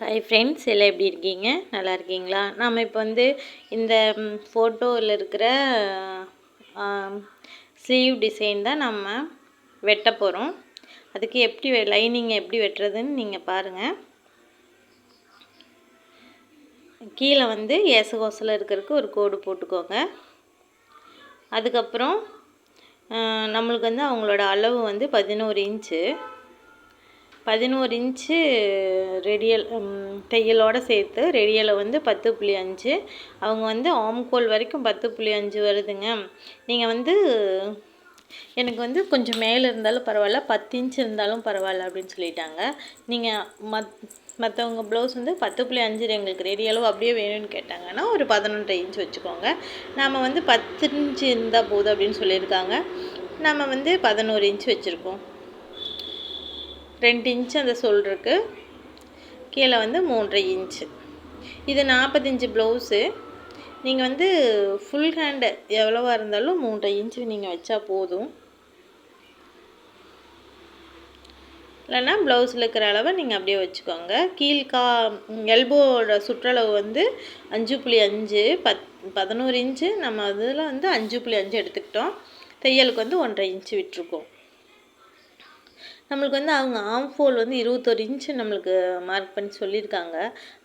Hi friends எல்லாம் எப்படி இருக்கீங்க? நல்லா இருக்கீங்களா? நாம் இப்போ வந்து இந்த ஃபோட்டோவில் இருக்கிற ஸ்லீவ் டிசைன் தான் நம்ம வெட்ட போகிறோம் அதுக்கு எப்படி லைனிங் எப்படி வெட்டுறதுன்னு நீங்கள் பாருங்கள் கீழே வந்து ஏசகோசில் இருக்கிறதுக்கு ஒரு கோடு போட்டுக்கோங்க. அதுக்கப்புறம் நம்மளுக்கு வந்து அவங்களோட அளவு வந்து பதினோரு இன்ச்சு பதினோரு இன்ச்சு ரெடியல் தையலோடு சேர்த்து ரெடியலை வந்து பத்து புள்ளி அஞ்சு. அவங்க வந்து ஆம்கோல் வரைக்கும் பத்து புள்ளி அஞ்சு வருதுங்க. நீங்கள் வந்து எனக்கு வந்து கொஞ்சம் மேலே இருந்தாலும் பரவாயில்ல பத்து இன்ச் இருந்தாலும் பரவாயில்ல அப்படின்னு சொல்லிட்டாங்க. நீங்கள் மத் மற்றவங்க ப்ளவுஸ் வந்து பத்து புள்ளி அஞ்சு எங்களுக்கு ரெடி அளவு அப்படியே வேணும்னு கேட்டாங்கன்னா ஒரு பதினொன்றரை இன்ச் வச்சுக்கோங்க. நாம் வந்து பத்து இன்ச்சு இருந்தால் போதும் அப்படின்னு சொல்லியிருக்காங்க. நம்ம வந்து பதினோரு இன்ச் வச்சுருக்கோம். ரெண்டு இன்ச்சு அந்த சொல்கிறதுக்கு கீழே வந்து மூன்றரை இன்ச்சு. இது நாற்பத்தஞ்சு ப்ளவுஸு நீங்கள் வந்து ஃபுல் ஹேண்டு எவ்வளோவா இருந்தாலும் மூன்றரை இன்ச்சு நீங்கள் வச்சா போதும். இல்லைன்னா ப்ளவுஸில் இருக்கிற அளவை நீங்கள் அப்படியே வச்சுக்கோங்க. கீழ்கா எல்போட சுற்றளவு வந்து அஞ்சு புள்ளி அஞ்சு பத் பதினோரு இன்ச்சு. நம்ம அதில் வந்து அஞ்சு புள்ளி அஞ்சு எடுத்துக்கிட்டோம். தையலுக்கு வந்து ஒன்றரை இன்ச்சு விட்டுருக்கோம். நம்மளுக்கு வந்து அவங்க ஆம் ஃபோல் வந்து இருபத்தொரு இன்ச்சு நம்மளுக்கு மார்க் பண்ணி சொல்லியிருக்காங்க.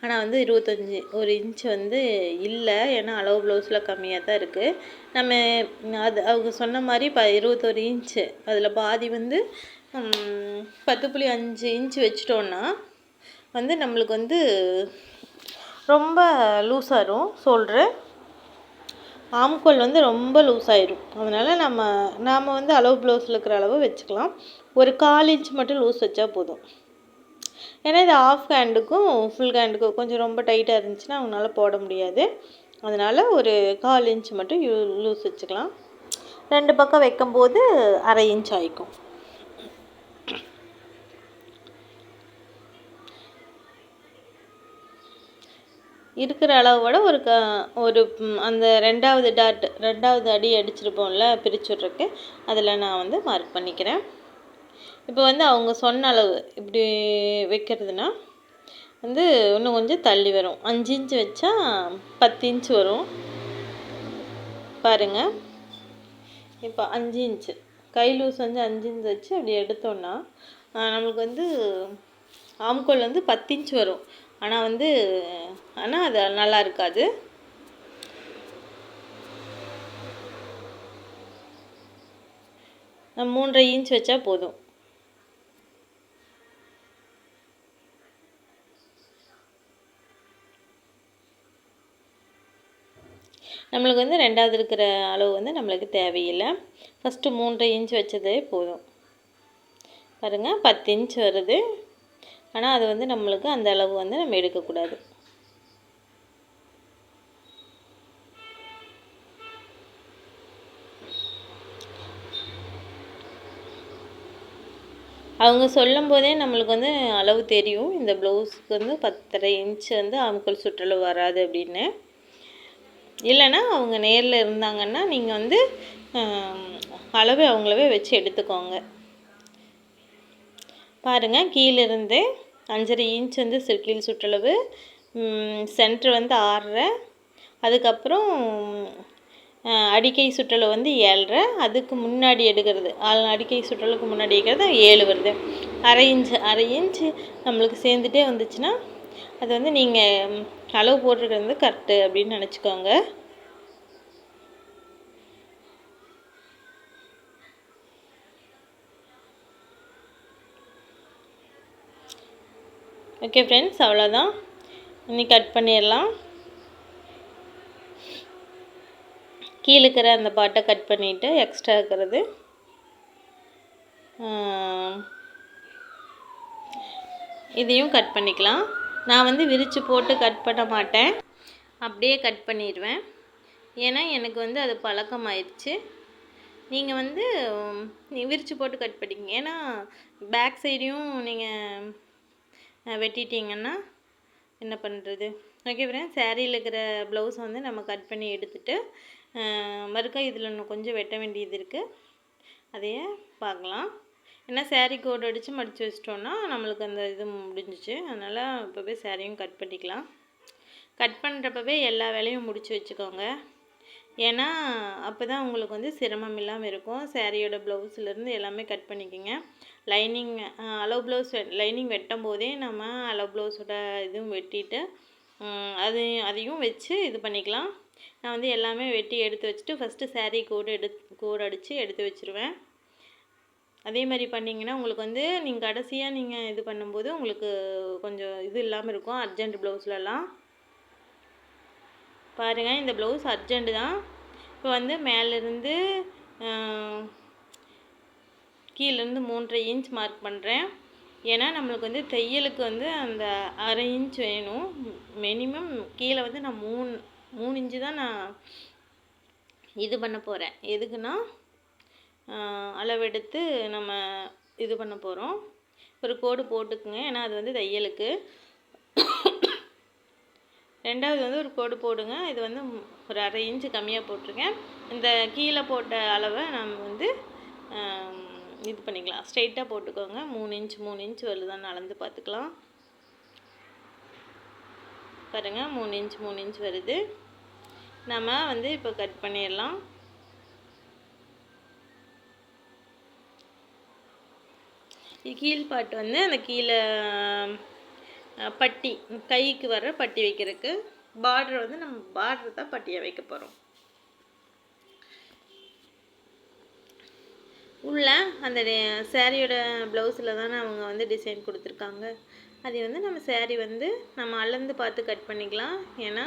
ஆனால் வந்து இருபத்தஞ்சி ஒரு இன்ச்சு வந்து இல்லை. ஏன்னா அளவு ப்ளவுஸில் கம்மியாக தான் இருக்குது நம்ம அது அவங்க சொன்ன மாதிரி ப இருபத்தொரு இன்ச்சு அதில் பாதி வந்து பத்து புள்ளி அஞ்சு இன்ச்சு வச்சிட்டோன்னா வந்து நம்மளுக்கு வந்து ரொம்ப லூஸாகிடும் சொல்கிறேன் ஆம்கோல் வந்து ரொம்ப லூஸ் ஆயிடும் அதனால் நம்ம நாம் வந்து அளவு ப்ளவுஸில் இருக்கிற அளவு வச்சுக்கலாம். ஒரு கால் இன்ச் மட்டும் லூஸ் வச்சா போதும். ஏன்னா இது ஆஃப் ஹேண்டுக்கும் ஃபுல் ஹேண்டுக்கும் கொஞ்சம் ரொம்ப டைட்டாக இருந்துச்சுன்னா அவங்களால போட முடியாது. அதனால் ஒரு கால் இன்ச் மட்டும் யூ லூஸ் வச்சுக்கலாம். ரெண்டு பக்கம் வைக்கும்போது அரை இன்ச் ஆகிக்கும் இருக்கிற அளவோட ஒரு க ஒரு அந்த ரெண்டாவது டாட் ரெண்டாவது அடி அடிச்சிருப்போம்ல பிரித்து அதில் நான் வந்து மார்க் பண்ணிக்கிறேன். இப்போ வந்து அவங்க சொன்ன அளவு இப்படி வைக்கிறதுனா வந்து இன்னும் கொஞ்சம் தள்ளி வரும். அஞ்சு இன்ச்சு வச்சா பத்து இன்ச்சு வரும். பாருங்கள் இப்போ அஞ்சு இன்ச்சு கை லூஸ் வந்து அஞ்சு இன்ச்சு வச்சு அப்படி எடுத்தோன்னா நம்மளுக்கு வந்து ஆம்கோல் வந்து பத்து இன்ச் வரும். ஆனால் வந்து ஆனால் அது நல்லா இருக்காது. மூன்றரை இன்ச் வச்சா போதும். நம்மளுக்கு வந்து ரெண்டாவது இருக்கிற அளவு வந்து நம்மளுக்கு தேவையில்லை. ஃபஸ்ட்டு மூன்றரை இன்ச் வச்சதே போதும். பாருங்கள் பத்து இன்ச் வருது. ஆனால் அது வந்து நம்மளுக்கு அந்த அளவு வந்து நம்ம எடுக்கக்கூடாது. அவங்க சொல்லும் போதே நம்மளுக்கு வந்து அளவு தெரியும். இந்த ப்ளவுஸுக்கு வந்து பத்தரை இன்ச் வந்து அமுக்கல் சுற்றளவு வராது அப்படின்னு. இல்லைன்னா அவங்க நேரில் இருந்தாங்கன்னா நீங்கள் வந்து அளவு அவங்களவே வச்சு எடுத்துக்கோங்க. பாருங்கள் கீழிருந்து அஞ்சரை இன்ச் வந்து சிற்கில் சுற்றளவு சென்ட்ரு வந்து ஆறரை அதுக்கப்புறம் அடிக்கை சுற்றளவு வந்து ஏழரை அதுக்கு முன்னாடி எடுக்கிறது அடிக்கை சுற்றலுக்கு முன்னாடி எடுக்கிறது ஏழு வருது. அரை இன்ச்சு அரை இன்ச்சு நம்மளுக்கு சேர்ந்துட்டே வந்துச்சுன்னா அது வந்து நீங்கள் அளவு போட்டிருக்கிறது வந்து கரெக்டு அப்படின்னு நினச்சிக்கோங்க. ஓகே ஃப்ரெண்ட்ஸ் அவ்வளோதான் இனி கட் பண்ணிடலாம். கீழே இருக்கிற அந்த பாட்டை கட் பண்ணிவிட்டு எக்ஸ்ட்ரா இருக்கிறது. இதையும் கட் பண்ணிக்கலாம். நான் வந்து விரித்து போட்டு கட் பண்ண மாட்டேன். அப்படியே கட் பண்ணிடுவேன். ஏன்னா எனக்கு வந்து அது பழக்கமாயிடுச்சு நீங்கள் வந்து விரித்து போட்டு கட் பண்ணிக்கங்க. ஏன்னா பேக் சைடையும் நீங்கள் வெட்டிட்டிங்கன்னா என்ன பண்ணுறது ஓகே ஃப்ரெண்ட்ஸ் சேரீயில் இருக்கிற ப்ளவுஸ் வந்து நம்ம கட் பண்ணி எடுத்துட்டு மறுக்கா இதில் இன்னும் கொஞ்சம் வெட்ட வேண்டியது இருக்குது அதையே பார்க்கலாம். ஏன்னா சேரீ கோடு அடித்து மடித்து வச்சிட்டோன்னா நம்மளுக்கு அந்த இது முடிஞ்சிச்சு. அதனால் இப்போவே சேரீயும் கட் பண்ணிக்கலாம். கட் பண்ணுறப்பவே எல்லா வேலையும் முடித்து வச்சுக்கோங்க. ஏன்னா அப்போ தான் உங்களுக்கு வந்து சிரமம் இல்லாமல் இருக்கும். சேரீயோட ப்ளவுஸ்லேருந்து எல்லாமே கட் பண்ணிக்கோங்க. லைனிங் அளவு ப்ளவுஸ் லைனிங் வெட்டும் போதே நம்ம அளவு ப்ளவுஸோட இதுவும் வெட்டிட்டு அது அதையும் வச்சு இது பண்ணிக்கலாம். நான் வந்து எல்லாமே வெட்டி எடுத்து வச்சுட்டு ஃபஸ்ட்டு சேரீ கோடு எடுத்து கோடு அடித்து எடுத்து வச்சுருவேன். அதே மாதிரி பண்ணிங்கன்னா உங்களுக்கு வந்து நீங்கள் கடைசியாக நீங்கள் இது பண்ணும்போது உங்களுக்கு கொஞ்சம் இது இல்லாமல் இருக்கும் அர்ஜெண்ட் ப்ளவுஸ்லலாம் பாருங்கள் இந்த ப்ளவுஸ் அர்ஜெண்ட்டு தான். இப்போ வந்து மேலேருந்து கீழேருந்து மூன்றரை இன்ச் மார்க் பண்ணுறேன் ஏன்னா நம்மளுக்கு வந்து தையலுக்கு வந்து அந்த அரை இன்ச் வேணும். மினிமம் கீழே வந்து நான் மூணு மூணு இன்ச்சு தான் நான் இது பண்ண போகிறேன் எதுக்குன்னா அளவெடுத்து நம்ம இது பண்ண போகிறோம் ஒரு கோடு போட்டுக்குங்க. ஏன்னா அது வந்து தையலுக்கு. ரெண்டாவது வந்து ஒரு கோடு போடுங்க. இது வந்து ஒரு அரை இன்ச்சு கம்மியாக போட்டிருக்கேன். இந்த கீழே போட்ட அளவை நம்ம வந்து இது பண்ணிக்கலாம். ஸ்ட்ரெயிட்டாக போட்டுக்கோங்க. மூணு இன்ச் மூணு இன்ச் வருதான்னு அளந்து பார்த்துக்கலாம் பாருங்கள் மூணு இன்ச் மூணு இன்ச் வருது. நம்ம வந்து இப்போ கட் பண்ணிடலாம். கீழ்பாட்டு வந்து அந்த கீழே பட்டி கைக்கு வர பட்டி வைக்கிறதுக்கு பார்டர் வந்து நம்ம பார்டர் தான் பட்டியாக வைக்க போகிறோம் உள்ள அந்த சேரீயோட ப்ளவுஸில் தானே அவங்க வந்து டிசைன் கொடுத்துருக்காங்க. அதை வந்து நம்ம சேரீ வந்து நம்ம அளந்து பார்த்து கட் பண்ணிக்கலாம். ஏன்னா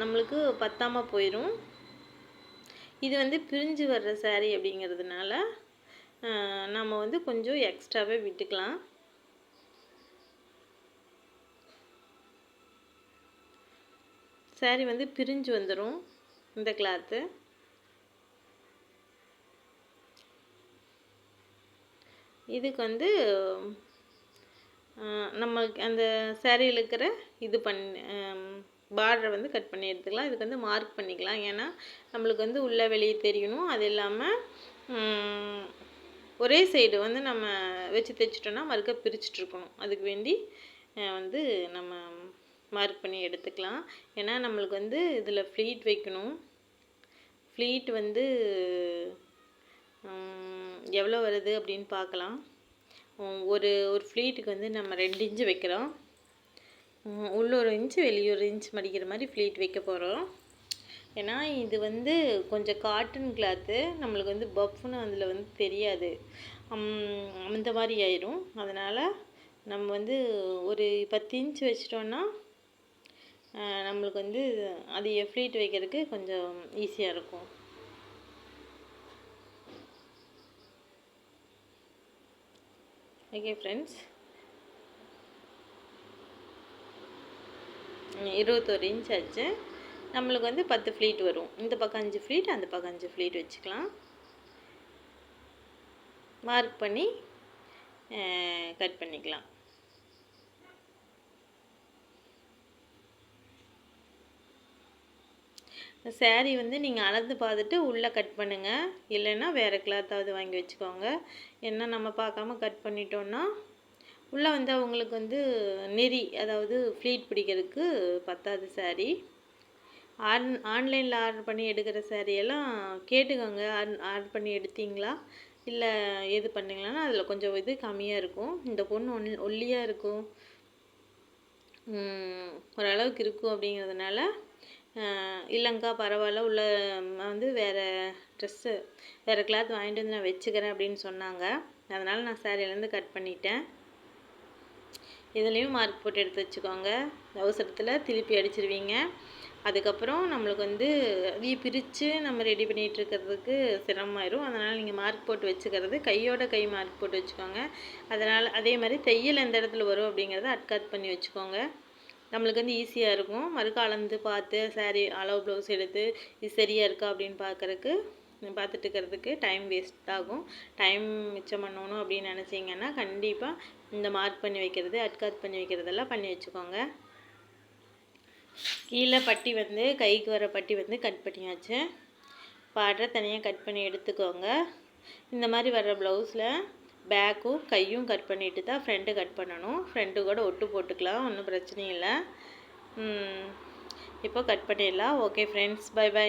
நம்மளுக்கு பத்தாமல் போயிடும் இது வந்து பிரிஞ்சு வர்ற சேரீ அப்படிங்கிறதுனால நம்ம வந்து கொஞ்சம் எக்ஸ்ட்ராவே விட்டுக்கலாம். சாரி வந்து பிரிஞ்சு வந்துடும் இந்த கிளாத்து இதுக்கு வந்து நம்ம அந்த சேரீயில் இருக்கிற இது பண்ணி பார்டரை வந்து கட் பண்ணி எடுத்துக்கலாம். இதுக்கு வந்து மார்க் பண்ணிக்கலாம். ஏன்னா நம்மளுக்கு வந்து உள்ளே வெளியே தெரியணும். அது இல்லாமல் ஒரே சைடு வந்து நம்ம வச்சு தைச்சிட்டோன்னா மறுக்க பிரிச்சுட்ருக்கணும் அதுக்கு வேண்டி வந்து நம்ம மார்க் பண்ணி எடுத்துக்கலாம். ஏன்னா நம்மளுக்கு வந்து இதில் ஃப்ளீட் வைக்கணும். ஃப்ளீட் வந்து எவ்வளோ வருது அப்படின்னு பார்க்கலாம். ஒரு ஒரு ஃப்ளீட்டுக்கு வந்து நம்ம ரெண்டு இன்ச்சு வைக்கிறோம். உள்ள ஒரு இன்ச்சு வெளியே ஒரு இன்ச் மடிக்கிற மாதிரி ஃப்ளீட் வைக்க போகிறோம் ஏன்னா இது வந்து கொஞ்சம் காட்டன் கிளாத்து. நம்மளுக்கு வந்து பஃப்னு அதில் வந்து தெரியாது. அந்த மாதிரி ஆயிரும். அதனால் நம்ம வந்து ஒரு பத்து இன்ச் வச்சிட்டோன்னா நம்மளுக்கு வந்து அது ஃப்ளீட் வைக்கிறதுக்கு கொஞ்சம் ஈஸியாக இருக்கும். ஓகே ஃப்ரெண்ட்ஸ் இருபத்தோரு இன்ச் ஆச்சு. நம்மளுக்கு வந்து பத்து ஃப்ளீட் வரும். இந்த பக்கம் அஞ்சு ஃப்ளீட் அந்த பக்கம் அஞ்சு ஃப்ளீட் வச்சுக்கலாம். மார்க் பண்ணி கட் பண்ணிக்கலாம். சேரீ வந்து நீங்கள் அளந்து பார்த்துட்டு உள்ளே கட் பண்ணுங்கள் இல்லைன்னா வேறு கிளாத்தாவது வாங்கி வச்சுக்கோங்க. என்ன நம்ம பார்க்காம கட் பண்ணிட்டோன்னா உள்ளே வந்து அவங்களுக்கு வந்து நெறி அதாவது ஃப்ளீட் பிடிக்கிறதுக்கு பத்தாது சேரீ ஆன் ஆன்லைனில் ஆர்டர் பண்ணி எடுக்கிற சேரீயெல்லாம் கேட்டுக்கோங்க. ஆர்டர் பண்ணி எடுத்தீங்களா? இல்லை எது பண்ணிங்களான்னா அதில் கொஞ்சம் இது கம்மியாக இருக்கும். இந்த பொண்ணு ஒன் ஒல்லியாக இருக்கும். ஓரளவுக்கு இருக்கும் அப்படிங்கிறதுனால இல்லைங்க்கா பரவாயில்ல. உள்ள வந்து வேறு ட்ரெஸ்ஸு வேறு கிளாத் வாங்கிட்டு வந்து நான் வச்சுக்கிறேன் அப்படின்னு சொன்னாங்க. அதனால் நான் சேரீலேருந்து கட் பண்ணிட்டேன். இதுலேயும் மார்க் போட்டு எடுத்து வச்சுக்கோங்க. அவசரத்தில் திருப்பி அடிச்சிருவீங்க. அதுக்கப்புறம் நம்மளுக்கு வந்து வீ பிரித்து நம்ம ரெடி பண்ணிகிட்டு இருக்கிறதுக்கு சிரமமாயிரும். அதனால் நீங்கள் மார்க் போட்டு வச்சுக்கிறது கையோட கை மார்க் போட்டு வச்சுக்கோங்க. அதனால் அதே மாதிரி தையல் எந்த இடத்துல வரும் அப்படிங்கிறத அட்காத் பண்ணி வச்சுக்கோங்க. நம்மளுக்கு வந்து ஈஸியாக இருக்கும். மறுக்க அளந்து பார்த்து சாரீ அளவு ப்ளவுஸ் எடுத்து இது சரியாக இருக்கா அப்படின்னு பார்க்குறக்கு பார்த்துட்டு இருக்கிறதுக்கு டைம் வேஸ்ட் ஆகும். டைம் மிச்சம் பண்ணணும் அப்படின்னு நினச்சிங்கன்னா கண்டிப்பாக இந்த மார்க் பண்ணி வைக்கிறது அட்காத் பண்ணி வைக்கிறதெல்லாம் பண்ணி வச்சுக்கோங்க. கீழே பட்டி வந்து கைக்கு வர பட்டி வந்து கட் பண்ணியாச்சு. பாடுற தனியாக கட் பண்ணி எடுத்துக்கோங்க. இந்த மாதிரி வர்ற ப்ளவுஸில் பேக்கும் கையும் கட் பண்ணிவிட்டு தான் ஃப்ரெண்டு கட் பண்ணணும். ஃப்ரெண்டு கூட ஒட்டு போட்டுக்கலாம் ஒன்றும் பிரச்சனை இல்லை. இப்போ கட் பண்ணிடலாம். Okay friends by by